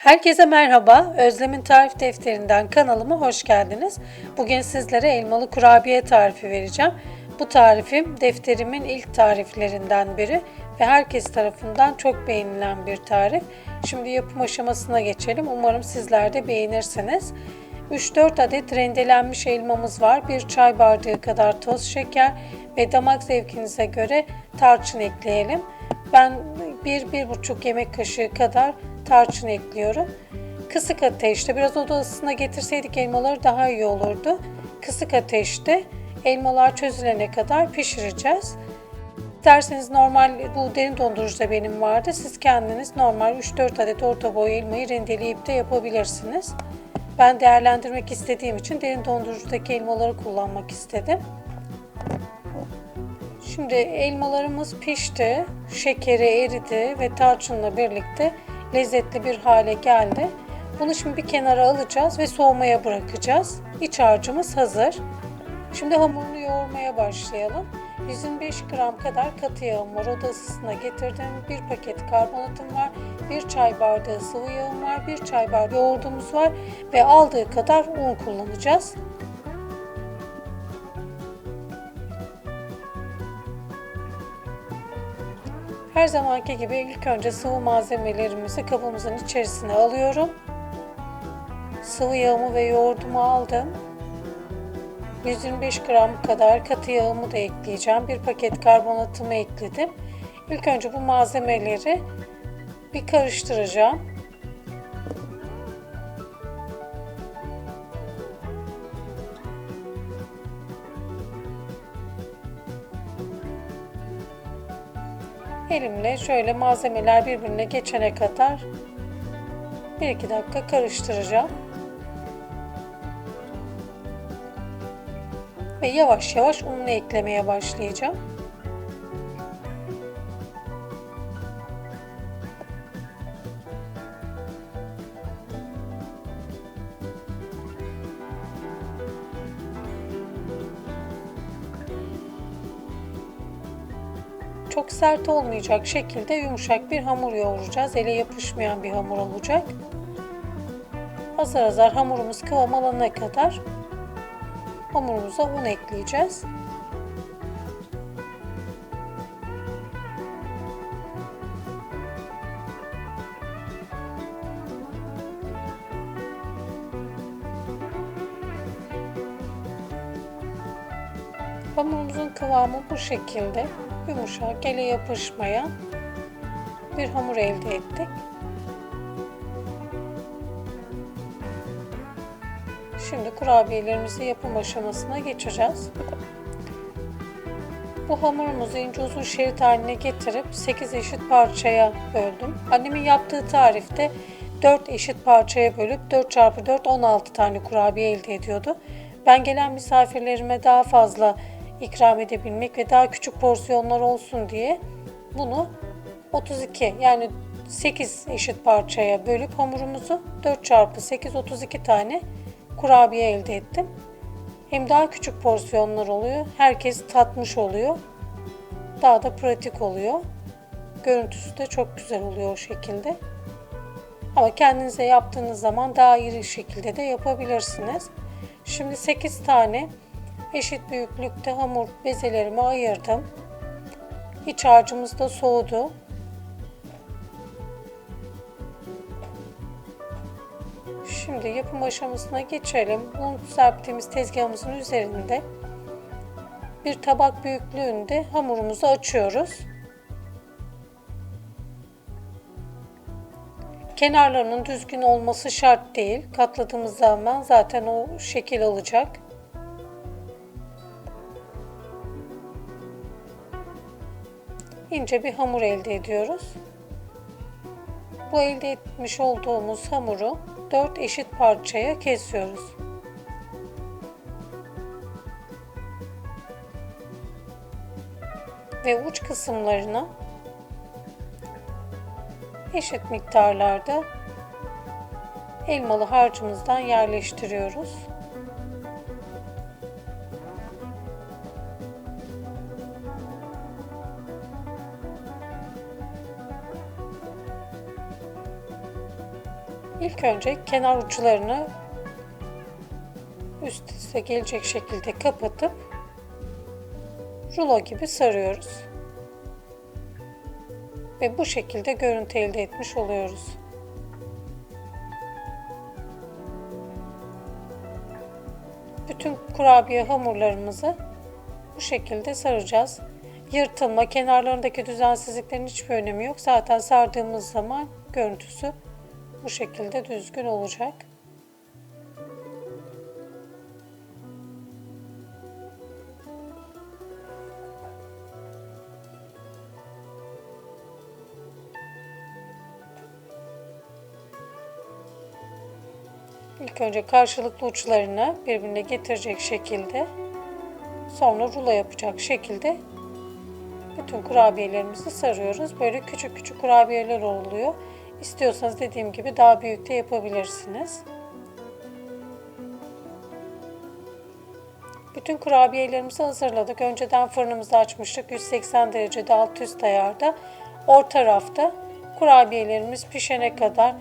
Herkese merhaba. Özlem'in tarif defterinden kanalıma hoş geldiniz. Bugün sizlere elmalı kurabiye tarifi vereceğim. Bu tarifim defterimin ilk tariflerinden biri ve herkes tarafından çok beğenilen bir tarif. Şimdi yapım aşamasına geçelim. Umarım sizler de beğenirsiniz. 3-4 adet rendelenmiş elmamız var. 1 çay bardağı kadar toz şeker ve damak zevkinize göre tarçın ekleyelim. Ben 1-1,5 yemek kaşığı kadar tarçın ekliyorum. Kısık ateşte biraz oda ısısına getirseydik elmaları daha iyi olurdu. Kısık ateşte elmalar çözülene kadar pişireceğiz. İsterseniz normal bu derin dondurucuda benim vardı. Siz kendiniz normal 3-4 adet orta boy elmayı rendeleyip de yapabilirsiniz. Ben değerlendirmek istediğim için derin dondurucudaki elmaları kullanmak istedim. Şimdi elmalarımız pişti, şekeri eridi ve tarçınla birlikte lezzetli bir hale geldi. Bunu şimdi bir kenara alacağız ve soğumaya bırakacağız. İç harcımız hazır. Şimdi hamurunu yoğurmaya başlayalım. 125 gram kadar katı yağım var. Oda ısısına getirdim. Bir paket karbonatım var. Bir çay bardağı sıvı yağım var. Bir çay bardağı yoğurdumuz var. Ve aldığı kadar un kullanacağız. Her zamanki gibi ilk önce sıvı malzemelerimizi kabımızın içerisine alıyorum. Sıvı yağımı ve yoğurdumu aldım. 125 gram kadar katı yağımı da ekleyeceğim. Bir paket karbonatımı ekledim. İlk önce bu malzemeleri bir karıştıracağım. Elimle şöyle malzemeler birbirine geçene kadar 1-2 dakika karıştıracağım. Ve yavaş yavaş ununu eklemeye başlayacağım. Çok sert olmayacak şekilde yumuşak bir hamur yoğuracağız. Ele yapışmayan bir hamur olacak. Azar azar hamurumuz kıvam alana kadar hamurumuza un ekleyeceğiz. Hamurumuzun kıvamı bu şekilde yumuşak, ele yapışmayan bir hamur elde ettik. Şimdi kurabiyelerimizi yapım aşamasına geçeceğiz. Bu hamurumuzu ince uzun şerit haline getirip 8 eşit parçaya böldüm. Annemin yaptığı tarifte 4 eşit parçaya bölüp 4 çarpı 4 16 tane kurabiye elde ediyordu. Ben gelen misafirlerime daha fazla ikram edebilmek ve daha küçük porsiyonlar olsun diye bunu 32 yani 8 eşit parçaya bölüp hamurumuzu 4 çarpı 8 32 tane kurabiye elde ettim. Hem daha küçük porsiyonlar oluyor. Herkes tatmış oluyor. Daha da pratik oluyor. Görüntüsü de çok güzel oluyor o şekilde. Ama kendinize yaptığınız zaman daha iri şekilde de yapabilirsiniz. Şimdi 8 tane eşit büyüklükte hamur bezelerimi ayırdım. İç harcımız da soğudu. Şimdi yapım aşamasına geçelim. Un serptiğimiz tezgahımızın üzerinde bir tabak büyüklüğünde hamurumuzu açıyoruz. Kenarlarının düzgün olması şart değil. Katladığımız zaman zaten o şekil alacak. İnce bir hamur elde ediyoruz. Bu elde etmiş olduğumuz hamuru 4 eşit parçaya kesiyoruz. Ve uç kısımlarına eşit miktarlarda elmalı harcımızdan yerleştiriyoruz. İlk önce kenar uçlarını üst üste gelecek şekilde kapatıp rulo gibi sarıyoruz. Ve bu şekilde görüntü elde etmiş oluyoruz. Bütün kurabiye hamurlarımızı bu şekilde saracağız. Yırtılma, kenarlarındaki düzensizliklerin hiçbir önemi yok. Zaten sardığımız zaman görüntüsü bu şekilde düzgün olacak. İlk önce karşılıklı uçlarını birbirine getirecek şekilde sonra rulo yapacak şekilde bütün kurabiyelerimizi sarıyoruz. Böyle küçük küçük kurabiyeler oluyor. İstiyorsanız dediğim gibi daha büyük de yapabilirsiniz. Bütün kurabiyelerimizi hazırladık. Önceden fırınımızı açmıştık. 180 derecede alt üst ayarda. Orta rafta kurabiyelerimiz pişene kadar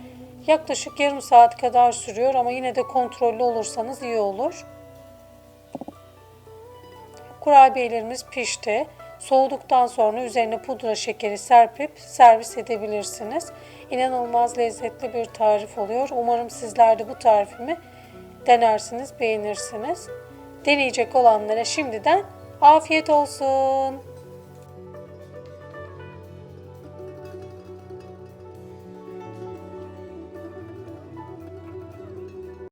yaklaşık yarım saat kadar sürüyor ama yine de kontrollü olursanız iyi olur. Kurabiyelerimiz pişti. Soğuduktan sonra üzerine pudra şekeri serpip servis edebilirsiniz. İnanılmaz lezzetli bir tarif oluyor. Umarım sizler de bu tarifimi denersiniz, beğenirsiniz. Deneyecek olanlara şimdiden afiyet olsun.